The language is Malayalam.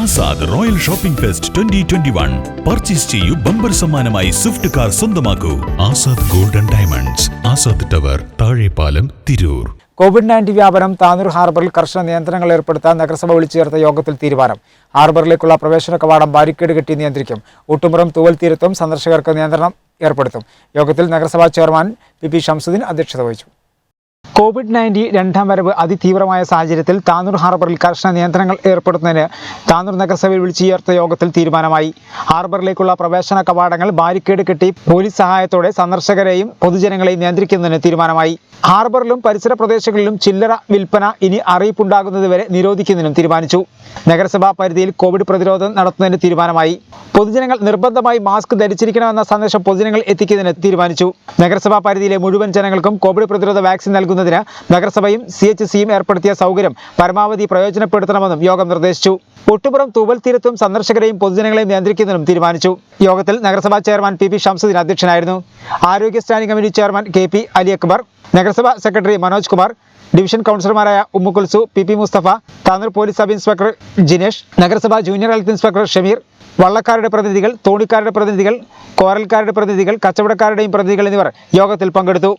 Azad royal shopping fest twenty twenty one. Purchase ചെയ്യൂ ബമ്പർ സമ്മാനമായി സ്വിഫ്റ്റ് കാർ സ്വന്തമാക്കൂ. Azad golden diamonds Azad tower Thazhepalam Tirur. Covid nineteen വ്യാപനം താനൂർ ഹാർബറിൽ കർശന നിയന്ത്രണങ്ങൾ ഏർപ്പെടുത്താൻ നഗരസഭ വിളിച്ചു ചേർത്ത യോഗത്തിൽ തീരുമാനം. ഹാർബറിലേക്കുള്ള പ്രവേശന കവാടം ബാരിക്കേഡ് കെട്ടി നിയന്ത്രിക്കും. ഊട്ടുമുറം തൂവൽ തീരത്തും സന്ദർശകർക്ക് നിയന്ത്രണം ഏർപ്പെടുത്തും. യോഗത്തിൽ നഗരസഭാ ചെയർമാൻ പി പി ഷംസുദ്ദീൻ അധ്യക്ഷത വഹിച്ചു. കോവിഡ് നയന്റീൻ രണ്ടാം വരവ് അതിതീവ്രമായ സാഹചര്യത്തിൽ താനൂർ ഹാർബറിൽ കർശന നിയന്ത്രണങ്ങൾ ഏർപ്പെടുത്തുന്നതിന് താനൂർ നഗരസഭയിൽ വിളിച്ചു ചേർത്ത യോഗത്തിൽ തീരുമാനമായി. ഹാർബറിലേക്കുള്ള പ്രവേശന കവാടങ്ങൾ ബാരിക്കേഡ് കെട്ടി പോലീസ് സഹായത്തോടെ സന്ദർശകരെയും പൊതുജനങ്ങളെയും നിയന്ത്രിക്കുന്നതിന് തീരുമാനമായി. ഹാർബറിലും പരിസര പ്രദേശങ്ങളിലും ചില്ലറ വിൽപ്പന ഇനി അറിയിപ്പുണ്ടാകുന്നതുവരെ നിരോധിക്കുന്നതിനും തീരുമാനിച്ചു. നഗരസഭാ പരിധിയിൽ കോവിഡ് പ്രതിരോധം നടത്തുന്നതിന് തീരുമാനമായി. പൊതുജനങ്ങൾ നിർബന്ധമായി മാസ്ക് ധരിച്ചിരിക്കണമെന്ന സന്ദേശം പൊതുജനങ്ങൾ എത്തിക്കുന്നതിന് തീരുമാനിച്ചു. നഗരസഭാ പരിധിയിലെ മുഴുവൻ ജനങ്ങൾക്കും കോവിഡ് പ്രതിരോധ വാക്സിൻ നൽകുന്നതിന് നഗരസഭയും സി എച്ച് സിയും ഏർപ്പെടുത്തിയ സൗകര്യം പരമാവധി പ്രയോജനപ്പെടുത്തണമെന്നും യോഗം നിർദ്ദേശിച്ചു. ഒട്ടുപുറം തൂവൽ തീരത്തും സന്ദർശകരെയും പൊതുജനങ്ങളെയും നിയന്ത്രിക്കുന്നതിനും തീരുമാനിച്ചു. യോഗത്തിൽ നഗരസഭാ ചെയർമാൻ പി പി ഷംസുദ്ദീൻ അധ്യക്ഷനായിരുന്നു. ആരോഗ്യ standing committee chairman K P Ali Akbar നഗരസഭാ സെക്രട്ടറി മനോജ് കുമാർ ഡിവിഷൻ കൗൺസിലർമാരായ Ummukulsu P P Mustafa Tanur police sub inspector Jinesh നഗരസഭാ ജൂനിയർ ഹെൽത്ത് ഇൻസ്പെക്ടർ ഷമീർ വള്ളക്കാരുടെ പ്രതിനിധികൾ തോണിക്കാരുടെ പ്രതിനിധികൾ കോരൽക്കാരുടെ പ്രതിനിധികൾ കച്ചവടക്കാരുടെയും പ്രതിനിധികൾ എന്നിവർ യോഗത്തിൽ പങ്കെടുത്തു.